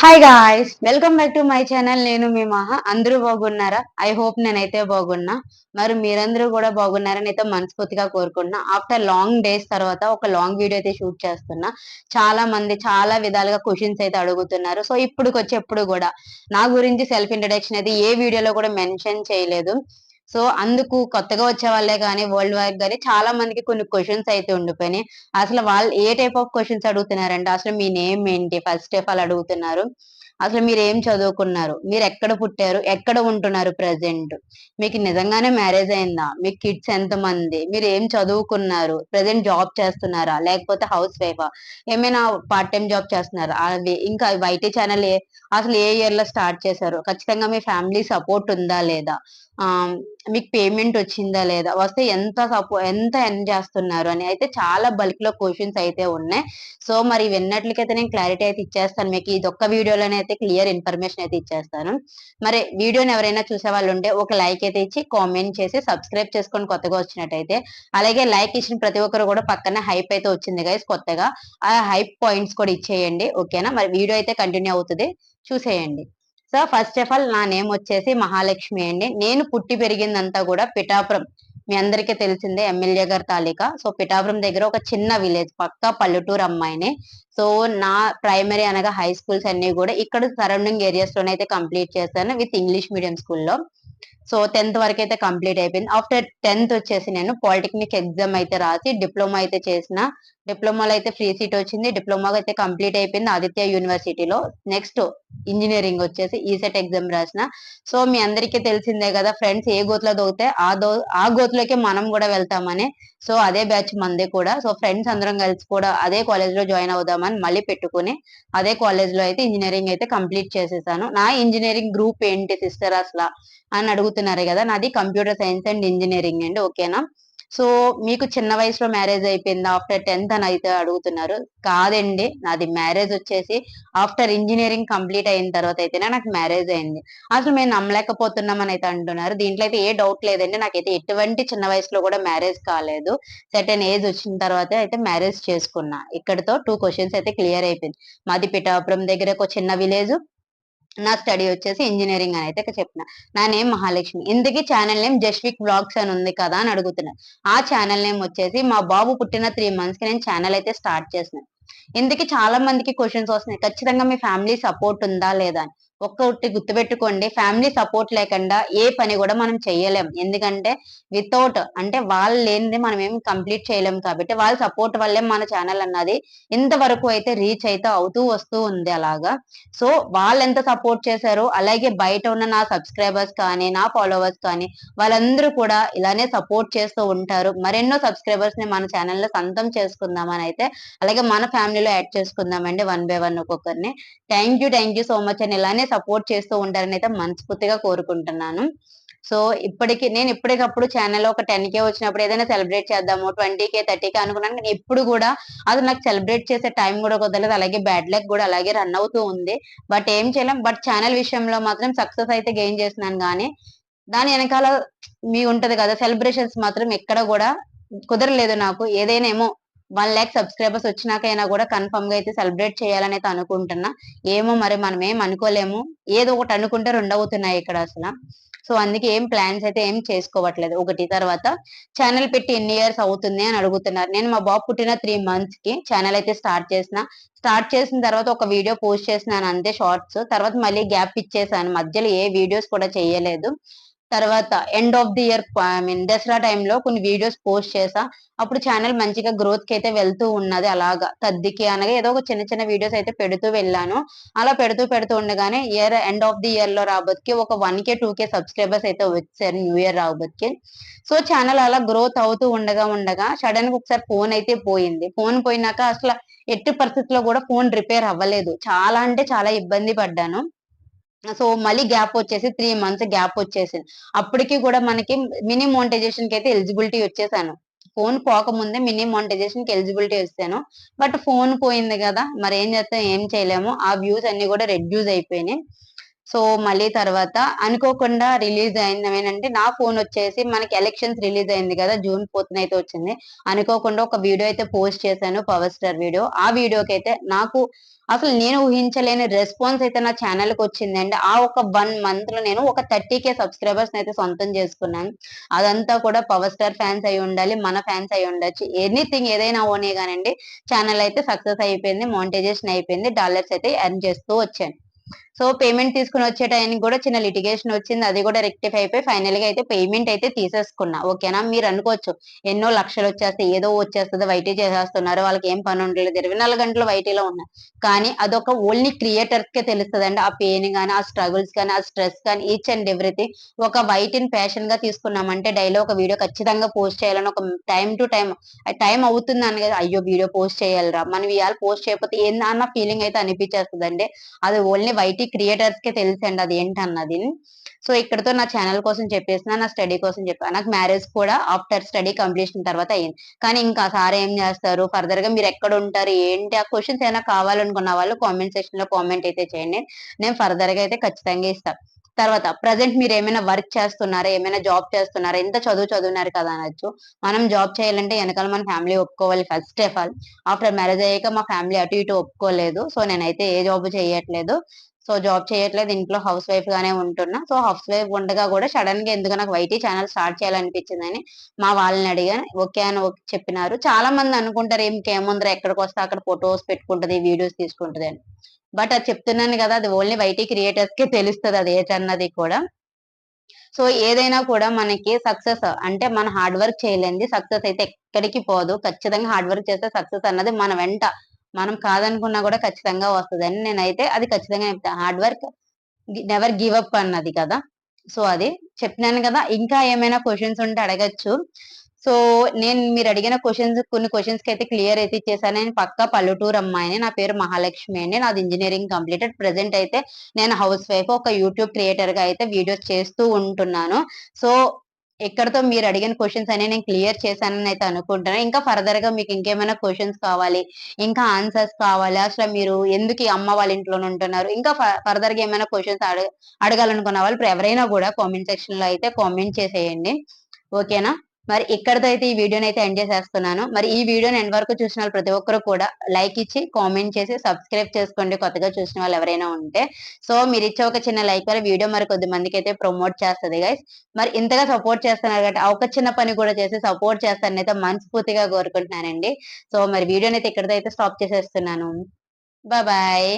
Hi guys welcome back to my channel నేను మీ మహా. అందరూ బాగున్నారా? ఐ హోప్ నేనైతే బాగున్నా. మరి మీరందరూ కూడా బాగున్నారని అయితే మనస్ఫూర్తిగా కోరుకుంటున్నా. ఆఫ్టర్ లాంగ్ డేస్ తర్వాత ఒక లాంగ్ వీడియో అయితే షూట్ చేస్తున్నా. చాలా మంది చాలా విధాలుగా క్వశ్చన్స్ అయితే అడుగుతున్నారు. సో ఇప్పుడుకొచ్చేప్పుడు కూడా నా గురించి సెల్ఫ్ ఇంట్రడక్షన్ అయితే ఏ వీడియోలో కూడా మెన్షన్ చేయలేదు. సో అందుకు కొత్తగా వచ్చే వాళ్ళే కానీ వరల్డ్ వైడ్ కానీ చాలా మందికి కొన్ని క్వశ్చన్స్ అయితే ఉండిపోయినాయి. అసలు వాళ్ళు ఏ టైప్ ఆఫ్ క్వశ్చన్స్ అడుగుతున్నారంటే అసలు మీ నేమ్ ఏంటి? ఫస్ట్ ఆఫ్ ఆల్ అడుగుతున్నారు. అసలు మీరు ఏం చదువుకున్నారు? మీరు ఎక్కడ పుట్టారు? ఎక్కడ ఉంటున్నారు ప్రజెంట్ మీకు నిజంగానే మ్యారేజ్ అయిందా? మీకు కిడ్స్ ఎంత మంది మీరు ఏం చదువుకున్నారు? ప్రజెంట్ జాబ్ చేస్తున్నారా? లేకపోతే హౌస్ వైఫా ఏమైనా పార్ట్ టైం జాబ్ చేస్తున్నారా? అవి ఇంకా వైటీ ఛానల్ అసలు ఏ ఇయర్లో స్టార్ట్ చేశారు? ఖచ్చితంగా మీ ఫ్యామిలీ సపోర్ట్ ఉందా లేదా? మీకు పేమెంట్ వచ్చిందా లేదా? వస్తే ఎంత సపో ఎంత ఎర్న్ చేస్తున్నారు అని. అయితే చాలా బల్క్లో క్వశ్చన్స్ అయితే ఉన్నాయి. సో మరి విన్నట్లకైతే నేను క్లారిటీ అయితే ఇచ్చేస్తాను. మీకు ఇది ఒక్క వీడియోలోనే అయితే క్లియర్ ఇన్ఫర్మేషన్ అయితే ఇచ్చేస్తాను. మరి వీడియోని ఎవరైనా చూసే వాళ్ళు ఉంటే ఒక లైక్ అయితే ఇచ్చి కామెంట్ చేసి సబ్స్క్రైబ్ చేసుకొని కొత్తగా వచ్చినట్టయితే. అలాగే లైక్ ఇచ్చిన ప్రతి ఒక్కరు కూడా పక్కన హైప్ అయితే వచ్చింది గైస్ కొత్తగా. ఆ హైప్ పాయింట్స్ కూడా ఇచ్చేయండి. ఓకేనా మరి వీడియో అయితే కంటిన్యూ అవుతుంది. చూసేయండి. సో ఫస్ట్ ఆఫ్ ఆల్ నా నేమ్ వచ్చేసి మహాలక్ష్మి అండి. నేను పుట్టి పెరిగిందంతా కూడా పిఠాపురం. మీ అందరికీ తెలిసిందే ఎమ్మెల్యే గారి తాలిక. సో పిఠాపురం దగ్గర ఒక చిన్న విలేజ్ పక్క పల్లెటూరు అమ్మాయిని. సో నా ప్రైమరీ అనగా హై స్కూల్స్ అన్ని కూడా ఇక్కడ సరౌండింగ్ ఏరియాస్లోనే అయితే కంప్లీట్ చేశాను విత్ ఇంగ్లీష్ మీడియం స్కూల్లో సో టెన్త్ వరకు అయితే కంప్లీట్ అయిపోయింది. ఆఫ్టర్ టెన్త్ వచ్చేసి నేను పాలిటెక్నిక్ ఎగ్జామ్ అయితే రాసి డిప్లొమా అయితే చేసిన. డిప్లొమాలో అయితే ఫ్రీ సీట్ వచ్చింది. డిప్లొమా అయితే కంప్లీట్ అయిపోయింది ఆదిత్య యూనివర్సిటీలో నెక్స్ట్ ఇంజనీరింగ్ వచ్చేసి e ఈసెట్ ఎగ్జామ్ రాసిన. సో మీ అందరికీ తెలిసిందే కదా ఫ్రెండ్స్ ఏ గోతులో దొరికితే ఆ దో ఆ గోతులోకి మనం కూడా వెళ్తామని. సో అదే బ్యాచ్ మంది కూడా. సో ఫ్రెండ్స్ అందరం కలిసి కూడా అదే కాలేజ్లో జాయిన్ అవుదామని మళ్ళీ పెట్టుకుని అదే కాలేజ్లో అయితే ఇంజనీరింగ్ అయితే కంప్లీట్ చేసేసాను. నా ఇంజనీరింగ్ గ్రూప్ ఏంటి సిస్టర్ అసలు? అని చదువుతున్నారు కదా నాది కంప్యూటర్ సైన్స్ అండ్ ఇంజనీరింగ్ అండి ఓకేనా సో మీకు చిన్న వయసులో మ్యారేజ్ అయిపోయింది? ఆఫ్టర్ టెన్త్ అని అయితే అడుగుతున్నారు. కాదండి నాది మ్యారేజ్ వచ్చేసి ఆఫ్టర్ ఇంజనీరింగ్ కంప్లీట్ అయిన తర్వాత అయితేనే నాకు మ్యారేజ్ అయింది. అసలు మేము నమ్మలేకపోతున్నామని అయితే అంటున్నారు. దీంట్లో అయితే ఏ డౌట్ లేదండి నాకైతే ఎటువంటి చిన్న వయసులో కూడా మ్యారేజ్ కాలేదు. సెటన్ ఏజ్ వచ్చిన తర్వాత అయితే మ్యారేజ్ చేసుకున్నా. ఇక్కడతో టూ క్వశ్చన్స్ అయితే క్లియర్ అయిపోయింది. మాది పిఠాపురం దగ్గర ఒక చిన్న విలేజ్ నా స్టడీ వచ్చేసి ఇంజనీరింగ్ అని అయితే చెప్పిన. నా నేమ్ మహాలక్ష్మి ఇందుకే ఛానల్ నేమ్ జస్విక్ బ్లాగ్స్ అని ఉంది కదా అని అడుగుతున్నారు ఆ ఛానల్ నేమ్ వచ్చేసి మా బాబు పుట్టిన త్రీ మంత్స్కి నేను ఛానల్ అయితే స్టార్ట్ చేసిన. ఇందుకే చాలా మందికి క్వశ్చన్స్ వస్తున్నాయి. ఖచ్చితంగా మీ ఫ్యామిలీ సపోర్ట్ ఉందా లేదా అని. ఒక్కటి గుర్తుపెట్టుకోండి. ఫ్యామిలీ సపోర్ట్ లేకుండా ఏ పని కూడా మనం చేయలేం. ఎందుకంటే వితౌట్ అంటే వాళ్ళు లేనిది మనం ఏం కంప్లీట్ చేయలేం కాబట్టి వాళ్ళ సపోర్ట్ వల్లే మన ఛానల్ అన్నది ఇంతవరకు అయితే రీచ్ అయితే అవుతూ వస్తూ ఉంది అలాగా. సో వాళ్ళు ఎంత సపోర్ట్ చేశారో అలాగే బయట ఉన్న నా సబ్స్క్రైబర్స్ కానీ నా ఫాలోవర్స్ కానీ వాళ్ళందరూ కూడా ఇలానే సపోర్ట్ చేస్తూ ఉంటారు. మరెన్నో సబ్స్క్రైబర్స్ని మన ఛానల్లో సొంతం చేసుకుందామని అయితే అలాగే మన ఫ్యామిలీలో యాడ్ చేసుకుందామండి వన్ బై వన్ ఒక్కొక్కరిని. Thank you thank you so much అని ఇలానే సపోర్ట్ చేస్తూ ఉంటారని అయితే మనస్ఫూర్తిగా కోరుకుంటున్నాను. సో ఇప్పటికి నేను ఇప్పటికప్పుడు ఛానల్లో ఒక టెన్ కే వచ్చినప్పుడు ఏదైనా సెలబ్రేట్ చేద్దాము ట్వంటీ కే థర్టీ కే అనుకున్నాను. నేను ఎప్పుడు కూడా అది నాకు సెలబ్రేట్ చేసే టైం కూడా కుదరలేదు. అలాగే బ్యాడ్ లక్ కూడా అలాగే రన్ అవుతూ ఉంది. బట్ ఏం చేయలేం. బట్ ఛానల్ విషయంలో మాత్రం సక్సెస్ అయితే గెయిన్ చేస్తున్నాను. కానీ దాని వెనకాల మీ ఉంటది కదా సెలబ్రేషన్స్ మాత్రం ఎక్కడ కూడా కుదరలేదు నాకు. ఏదైనా ఏమో వన్ ల్యాక్ సబ్స్క్రైబర్స్ వచ్చినాకైనా కూడా కన్ఫర్మ్గా అయితే సెలబ్రేట్ చేయాలని అయితే అనుకుంటున్నా. ఏమో మరి మనం ఏం అనుకోలేము. ఏదో ఒకటి అనుకుంటే రెండు అవుతున్నాయి ఇక్కడ అసలు. సో అందుకే ఏం ప్లాన్స్ అయితే ఏం చేసుకోవట్లేదు. ఒకటి తర్వాత ఛానల్ పెట్టి ఎన్ని ఇయర్స్ అవుతుంది అని అడుగుతున్నారు. నేను మా బాబు పుట్టిన త్రీ మంత్స్కి ఛానల్ అయితే స్టార్ట్ చేసిన. స్టార్ట్ చేసిన తర్వాత ఒక వీడియో పోస్ట్ చేసినాను అంతే షార్ట్స్. తర్వాత మళ్ళీ గ్యాప్ ఇచ్చేసాను. మధ్యలో ఏ వీడియోస్ కూడా చేయలేదు. తర్వాత end of the year I mean Dasara time కొన్ని వీడియోస్ పోస్ట్ చేసా. అప్పుడు ఛానల్ మంచిగా గ్రోత్కి అయితే వెళ్తూ ఉన్నది అలాగా. తద్దికి అనగా ఏదో ఒక చిన్న చిన్న వీడియోస్ అయితే పెడుతూ వెళ్ళాను. అలా పెడుతూ పెడుతూ ఉండగానే ఇయర్ ఎండ్ ఆఫ్ ది ఇయర్లో రాబోతుకి ఒక one K two K subscribers అయితే వచ్చారు న్యూ ఇయర్ రాబోతుకి. సో ఛానల్ అలా గ్రోత్ అవుతూ ఉండగా ఉండగా సడన్గా ఒకసారి ఫోన్ అయితే పోయింది. ఫోన్ పోయినాక అసలు ఎట్టి పరిస్థితిలో కూడా ఫోన్ రిపేర్ అవ్వలేదు. చాలా అంటే చాలా ఇబ్బంది పడ్డాను. సో మళ్ళీ గ్యాప్ వచ్చేసి త్రీ మంత్స్ గ్యాప్ వచ్చేసింది. అప్పటికి కూడా మనకి మినీ మోనిటైజేషన్కి అయితే ఎలిజిబిలిటీ వచ్చేసాను. ఫోన్ పోకముందే మినీ మోనిటైజేషన్కి ఎలిజిబిలిటీ వచ్చాను బట్ ఫోన్ పోయింది కదా మరి ఏం చేస్తాం ఏం చేయలేము. ఆ వ్యూస్ అన్ని కూడా రెడ్యూస్ అయిపోయినాయి. సో మళ్ళీ తర్వాత అనుకోకుండా రిలీజ్ అయింది ఏంటంటే నా ఫోన్ వచ్చేసి మనకి ఎలక్షన్స్ రిలీజ్ అయింది కదా జూన్ ఫోర్త్ అయితే వచ్చింది. అనుకోకుండా ఒక వీడియో అయితే పోస్ట్ చేశాను పవర్ స్టార్ వీడియో. ఆ వీడియోకి అయితే నాకు అసలు నేను ఊహించలేని రెస్పాన్స్ అయితే నా ఛానల్కి వచ్చిందండి ఆ ఒక వన్ మంత్లో నేను ఒక థర్టీ కే సబ్స్క్రైబర్స్ అయితే సొంతం చేసుకున్నాను. అదంతా కూడా పవర్ స్టార్ ఫ్యాన్స్ అయి ఉండాలి మన ఫ్యాన్స్ అయి ఉండొచ్చు. ఎనీథింగ్ ఏదైనా ఓనే కానండి ఛానల్ అయితే సక్సెస్ అయిపోయింది మోనిటైజేషన్ అయిపోయింది డాలర్స్ అయితే ఎర్న్ చేస్తూ వచ్చాను. సో పేమెంట్ తీసుకుని వచ్చే టైంకి కూడా చిన్న లిటిగేషన్ వచ్చింది. అది కూడా రెక్టిఫై అయిపోయి ఫైనల్గా అయితే పేమెంట్ అయితే తీసేసుకున్నా. ఓకేనా? మీరు అనుకోవచ్చు. ఎన్నో లక్షలు వచ్చేస్తే ఏదో వచ్చేస్తుంది వైటీ చేసేస్తున్నారు. వాళ్ళకి ఏం పని ఉండలేదు ఇరవై నాలుగు గంటలు వైటీలో ఉన్నాయి కానీ అదొక ఓన్లీ క్రియేటర్స్ కే తెలుస్తుంది అండి ఆ పెయిన్ కానీ ఆ స్ట్రగుల్స్ కానీ ఆ స్ట్రెస్ కానీ ఈచ్ అండ్ ఎవ్రీథింగ్. ఒక వైట్ ఇన్ ప్యాషన్గా తీసుకున్నామంటే డైలీ ఒక వీడియో ఖచ్చితంగా పోస్ట్ చేయాలని ఒక టైం టు టైం. టైం అవుతుంది అని కదా. అయ్యో వీడియో పోస్ట్ చేయాలరా. మనం ఇవాళ పోస్ట్ చేయకపోతే ఏందన్న ఫీలింగ్ అయితే అనిపించేస్తుంది అండి అది ఓన్లీ వైటీ క్రియేటర్స్ కే తెలుసండి అది ఏంటన్నది. సో ఇక్కడతో నా ఛానల్ కోసం చెప్పేసిన నా స్టడీ కోసం చెప్పాను నాకు మ్యారేజ్ కూడా ఆఫ్టర్ స్టడీ కంప్లీషన్ తర్వాత అయ్యింది. కానీ ఇంకా సార్ ఏం చేస్తారు? ఫర్దర్గా మీరు ఎక్కడ ఉంటారు? ఏంటి? ఆ క్వశ్చన్స్ ఏమైనా కావాలనుకున్న వాళ్ళు కామెంట్ సెక్షన్లో కామెంట్ అయితే చేయండి. నేను ఫర్దర్గా అయితే ఖచ్చితంగా ఇస్తాను తర్వాత ప్రజెంట్ మీరు ఏమైనా వర్క్ చేస్తున్నారా? ఏమైనా జాబ్ చేస్తున్నారా? ఎంత చదువు చదువున్నారు కదా అనొచ్చు. మనం జాబ్ చేయాలంటే వెనకాల మన ఫ్యామిలీ ఒప్పుకోవాలి first of all after marriage అయ్యాక మా ఫ్యామిలీ అటు ఇటు ఒప్పుకోలేదు. సో నేనైతే ఏ జాబ్ చేయట్లేదు. సో జాబ్ చేయట్లేదు ఇంట్లో హౌస్ వైఫ్ గానే ఉంటున్నా. సో హౌస్ వైఫ్ ఉండగా కూడా సడన్గా ఎందుకు నాకు వైటీ ఛానల్ స్టార్ట్ చేయాలనిపించిందని మా వాళ్ళని అడిగా ఓకే అని చెప్పినారు. చాలా మంది అనుకుంటారు ఇంకేముందర ఎక్కడికి వస్తే అక్కడ ఫొటోస్ పెట్టుకుంటది వీడియోస్ తీసుకుంటది అని. బట్ అది చెప్తున్నాను కదా అది ఓన్లీ వైటీ క్రియేటర్స్కి తెలుస్తుంది అది ఏటన్నది కూడా. సో ఏదైనా కూడా మనకి సక్సెస్ అంటే మన హార్డ్ వర్క్ చేయలేంది. సక్సెస్ అయితే ఎక్కడికి పోదు. ఖచ్చితంగా హార్డ్ వర్క్ చేస్తే సక్సెస్ అన్నది మన వెంట. మనం కాదనుకున్నా కూడా ఖచ్చితంగా వస్తుందని నేనైతే అది ఖచ్చితంగా చెప్తాను hard work never give up అన్నది కదా. సో అది చెప్పినాను కదా. ఇంకా ఏమైనా క్వశ్చన్స్ ఉంటే అడగచ్చు. సో నేను మీరు అడిగిన క్వశ్చన్స్ కొన్ని క్వశ్చన్స్కి అయితే క్లియర్ అయితే ఇచ్చేసాను. నేను పక్క పల్లెటూరు అమ్మాయిని నా పేరు మహాలక్ష్మి అండి. నాది ఇంజనీరింగ్ కంప్లీటెడ్ ప్రెసెంట్ అయితే నేను హౌస్ వైఫ్ ఒక యూట్యూబ్ క్రియేటర్గా అయితే వీడియోస్ చేస్తూ ఉంటున్నాను. సో ఎక్కడతో మీరు అడిగిన క్వశ్చన్స్ అనే నేను క్లియర్ చేశానని అయితే అనుకుంటున్నాను ఇంకా ఫర్దర్గా మీకు ఇంకేమైనా క్వశ్చన్స్ కావాలి ఇంకా ఆన్సర్స్ కావాలి అసలు మీరు ఎందుకు అమ్మ వాళ్ళ ఇంట్లోనే ఉంటున్నారు? ఇంకా ఫర్దర్గా ఏమైనా క్వశ్చన్స్ అడగ అడగాలనుకున్న వాళ్ళు ఇప్పుడు ఎవరైనా కూడా కామెంట్ సెక్షన్లో అయితే కామెంట్ చేసేయండి. ఓకేనా మరి ఇక్కడతో అయితే ఈ వీడియోని అయితే ఎండ్ చేసేస్తున్నాను. మరి ఈ వీడియోని ఎండ్ వరకు చూసిన వాళ్ళు ప్రతి ఒక్కరు కూడా లైక్ ఇచ్చి కామెంట్ చేసి సబ్స్క్రైబ్ చేసుకోండి. కొత్తగా చూసిన వాళ్ళు ఎవరైనా ఉంటే. సో మీరు ఇచ్చే ఒక చిన్న లైక్ వల్ల వీడియో మరి కొద్ది మందికి అయితే ప్రమోట్ చేస్తుంది గైస్ మరి ఇంతగా సపోర్ట్ చేస్తున్నారు కాబట్టి ఒక చిన్న పని కూడా చేసి సపోర్ట్ చేస్తానని అయితే మనస్ఫూర్తిగా కోరుకుంటున్నానండి. సో మరి వీడియోని అయితే ఇక్కడతో అయితే స్టాప్ చేసేస్తున్నాను. బాయ్